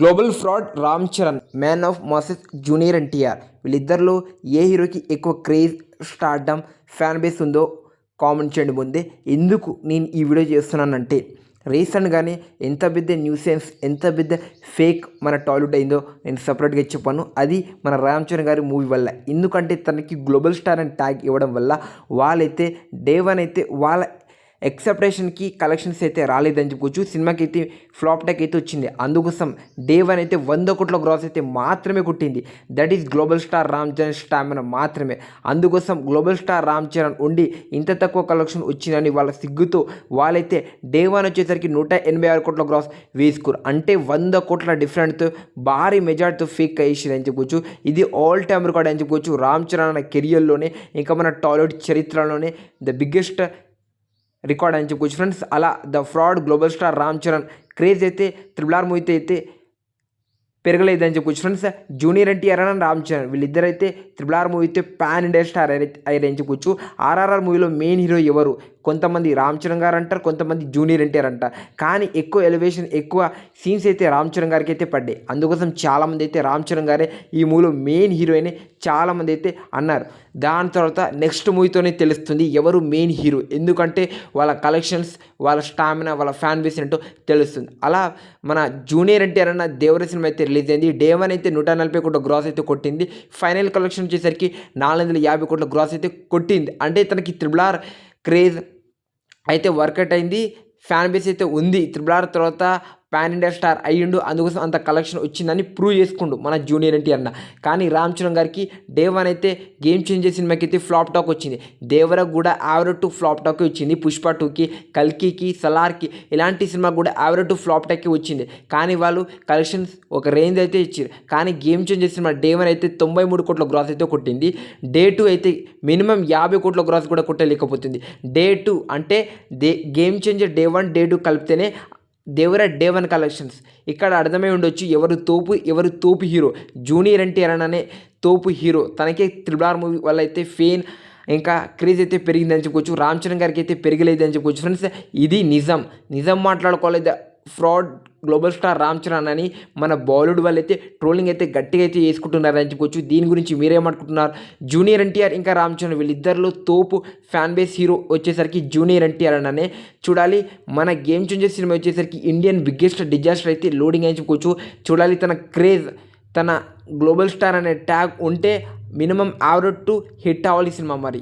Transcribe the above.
Global fraud Ram Charan man of masses junior NTR. వీళ్ళిద్దరిలో ఏ హీరోకి ఎక్కువ క్రేజ్ స్టార్డమ్ ఫ్యాన్ బేస్ ఉందో కామెంట్ చేయండి ముందే. ఎందుకు నేను ఈ వీడియో చేస్తున్నానంటే రీసెంట్గానే ఎంత పెద్ద న్యూసెన్స్ ఎంత పెద్ద ఫేక్ మన టాలీవుడ్ అయిందో నేను సపరేట్గా చెప్పాను. అది మన రామ్ చరణ్ గారి మూవీ వల్ల. ఎందుకంటే తనకి గ్లోబల్ స్టార్ అని ట్యాగ్ ఇవ్వడం వల్ల వాళ్ళైతే డే వన్ అయితే వాళ్ళ ఎక్సెప్టేషన్కి కలెక్షన్స్ అయితే రాలేదని చెప్పుకోవచ్చు. సినిమాకి అయితే ఫ్లాప్ టెక్ అయితే వచ్చింది. అందుకోసం డే వన్ అయితే వంద కోట్ల గ్రాస్ అయితే మాత్రమే కుట్టింది. That is global star Ram Charan stamina మాత్రమే. అందుకోసం గ్లోబల్ స్టార్ రామ్ చరణ్ ఉండి ఇంత తక్కువ కలెక్షన్ వచ్చిందని వాళ్ళ సిగ్గుతో వాళ్ళైతే డే వన్ వచ్చేసరికి నూట ఎనభై ఆరు కోట్ల గ్రాస్ వేసుకోరు అంటే వంద కోట్ల డిఫరెంట్తో భారీ మెజార్టీతో ఫేక్ అయ్యేసింది అని చెప్పుకోవచ్చు. ఇది ఆల్ టైమ్ రికార్డ్ అని చెప్పుకోవచ్చు. రామ్ చరణ్ అనే కెరియర్లోనే ఇంకా మన టాలీవుడ్ చరిత్రలోనే ద బిగ్గెస్ట్ రికార్డ్ అని చెప్పుకోవచ్చు ఫ్రెండ్స్ అలా the fraud global star Ram Charan craze అయితే త్రిబుల్ ఆర్ మూవీతో అయితే పెరగలేదని చెప్పుకోవచ్చు ఫ్రెండ్స్ జూనియర్ ఎన్టీఆర్ అని రామ్ చరణ్ వీళ్ళిద్దరైతే త్రిబుల్ ఆర్ మూవీతో పాన్ ఇండియా స్టార్ అయ్యారని చెప్పుకోవచ్చు ఆర్ఆర్ఆర్ మూవీలో మెయిన్ హీరో ఎవరు? కొంతమంది రామ్ చరణ్ గారు అంటారు కొంతమంది జూనియర్ ఎన్టీఆర్ అంటారు కానీ ఎక్కువ ఎలివేషన్ ఎక్కువ సీన్స్ అయితే రామ్ చరణ్ గారికి అయితే పడ్డాయి. అందుకోసం చాలామంది అయితే రామ్ చరణ్ గారే ఈ మూవీలో మెయిన్ హీరోయిన్ చాలామంది అయితే అన్నారు. దాని తర్వాత నెక్స్ట్ మూవీతోనే తెలుస్తుంది ఎవరు మెయిన్ హీరో ఎందుకంటే వాళ్ళ కలెక్షన్స్ వాళ్ళ స్టామినా వాళ్ళ ఫ్యాన్ బేస్ ఏంటో తెలుస్తుంది. అలా మన జూనియర్ ఎన్టీఆర్ అన్న దేవర సినిమా అయితే రిలీజ్ అయింది. డే వన్ అయితే నూట నలభై కోట్ల గ్రాస్ అయితే కొట్టింది. ఫైనల్ కలెక్షన్ వచ్చేసరికి నాలుగు వందల యాభై కోట్ల గ్రాస్ అయితే కొట్టింది. అంటే తనకి త్రిబుల్ ఆర్ క్రేజ్ అయితే వర్కౌట్ అయింది. ఫ్యాన్ బేస్ అయితే ఉంది. త్రిబుల్ ఆర్ తర్వాత పాన్ ఇండియా స్టార్ అయ్యిండు. అందుకోసం అంత కలెక్షన్ వచ్చిందని ప్రూవ్ చేసుకుండు మన జూనియర్ ఎన్టీ అన్న. కానీ రామ్ చరణ్ గారికి డే వన్ అయితే గేమ్ చేంజర్ సినిమాకి అయితే ఫ్లాప్ టాక్ వచ్చింది. దేవరకు కూడా యావరేజ్ టు ఫ్లాప్ టాక్ వచ్చింది. పుష్ప టూకి కల్కికి సలార్కి ఇలాంటి సినిమా కూడా యావరేజ్ టు ఫ్లాప్ టాక్కి వచ్చింది. కానీ వాళ్ళు కలెక్షన్స్ ఒక రేంజ్ అయితే ఇచ్చారు కానీ గేమ్ చేంజర్ సినిమా డే వన్ అయితే తొంభై మూడు కోట్ల గ్రాస్ అయితే కొట్టింది. డే టూ అయితే మినిమం యాభై కోట్ల గ్రాస్ కూడా కొట్టలేకపోతుంది. డే టూ అంటే the game changer day one day two కలిపితేనే Devara day one collections. ఇక్కడ అర్థమై ఉండొచ్చు ఎవరు తోపు ఎవరు తోపు హీరో. జూనియర్ ఎన్టీఆర్ అనే తోపు హీరో. తనకే త్రిబుల్ మూవీ వల్ల అయితే ఫేన్ ఇంకా క్రేజ్ అయితే పెరిగిందని చెప్పుకోవచ్చు. రామ్ చరణ్ గారికి అయితే పెరగలేదని అని చెప్పుకోవచ్చు. ఫ్రెండ్స్ ఇది నిజం. నిజం మాట్లాడుకోలేదు fraud global star Ram Charan అని మన బాలీవుడ్ వాళ్ళు అయితే ట్రోలింగ్ అయితే గట్టిగా అయితే చేసుకుంటున్నారు చెప్పుకోవచ్చు దీని గురించి మీరేమనుకుంటున్నారు? జూనియర్ ఎన్టీఆర్ ఇంకా రామ్ చరణ్ వీళ్ళిద్దరిలో తోపు ఫ్యాన్ బేస్ హీరో వచ్చేసరికి జూనియర్ ఎన్టీఆర్ అననే చూడాలి మన గేమ్ చేంజర్ సినిమా వచ్చేసరికి ఇండియన్ బిగ్గెస్ట్ డిజాస్టర్ అయితే లోడింగ్ అని చెప్పుకోవచ్చు చూడాలి తన క్రేజ్ తన గ్లోబల్ స్టార్ అనే ట్యాగ్ ఉంటే మినిమం యావరేజ్ టు హిట్ అవ్వాలి సినిమా మరి.